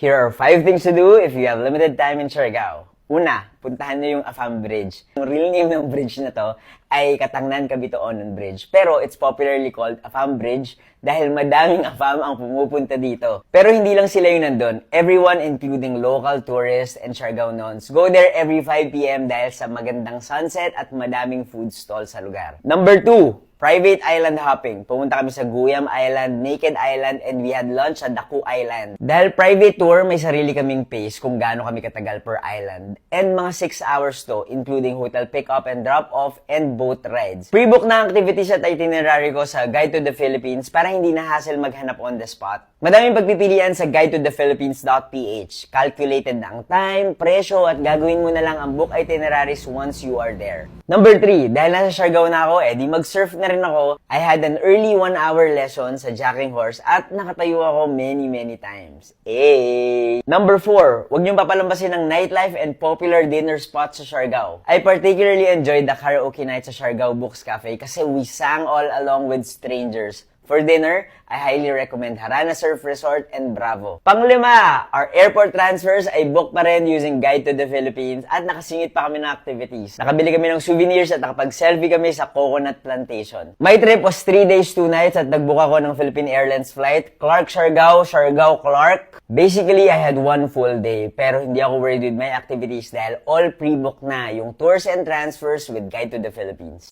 Here are five things to do if you have limited time in Siargao. Una, puntahan niyo yung Afam Bridge. Yung real name ng bridge na to ay Katangnan Cabitoon Bridge. Pero it's popularly called Afam Bridge dahil madaming Afam ang pumupunta dito. Pero hindi lang sila yung nandun. Everyone, including local tourists and Siargaonons, go there every 5 p.m. dahil sa magandang sunset at madaming food stall sa lugar. Number two, Private island hopping. Pumunta kami sa Guyam Island, Naked Island, and we had lunch sa Daku Island. Dahil private tour, may sarili kaming pace kung gaano kami katagal per island. And mga 6 hours to, including hotel pick-up and drop-off and boat rides. Pre-book na activities at itinerary ko sa Guide to the Philippines para hindi na hassle maghanap on the spot. Madaming pagpipilian sa guidetothephilippines.ph. Calculated na ang time, presyo, at gagawin mo na lang ang book itineraries once you are there. Number 3, dahil nasa Siargao na ako, eh di mag-surf na rin ako. I had an early 1-hour lesson sa jacking horse at nakatayo ako many, many times. Eh! Number 4, huwag niyong papalampasin ng nightlife and popular dinner spots sa Siargao. I particularly enjoyed the karaoke night sa Siargao Books Cafe kasi we sang all along with strangers. For dinner, I highly recommend Harana Surf Resort and Bravo. Panglima, our airport transfers ay book pa rin using Guide to the Philippines at nakasingit pa kami ng activities. Nakabili kami ng souvenirs at nakapag-selfie kami sa Coconut Plantation. My trip was 3 days, 2 nights at nagbook ako ng Philippine Airlines flight, Clark Siargao, Siargao Clark. Basically, I had one full day pero hindi ako worried with my activities dahil all pre-book na yung tours and transfers with Guide to the Philippines.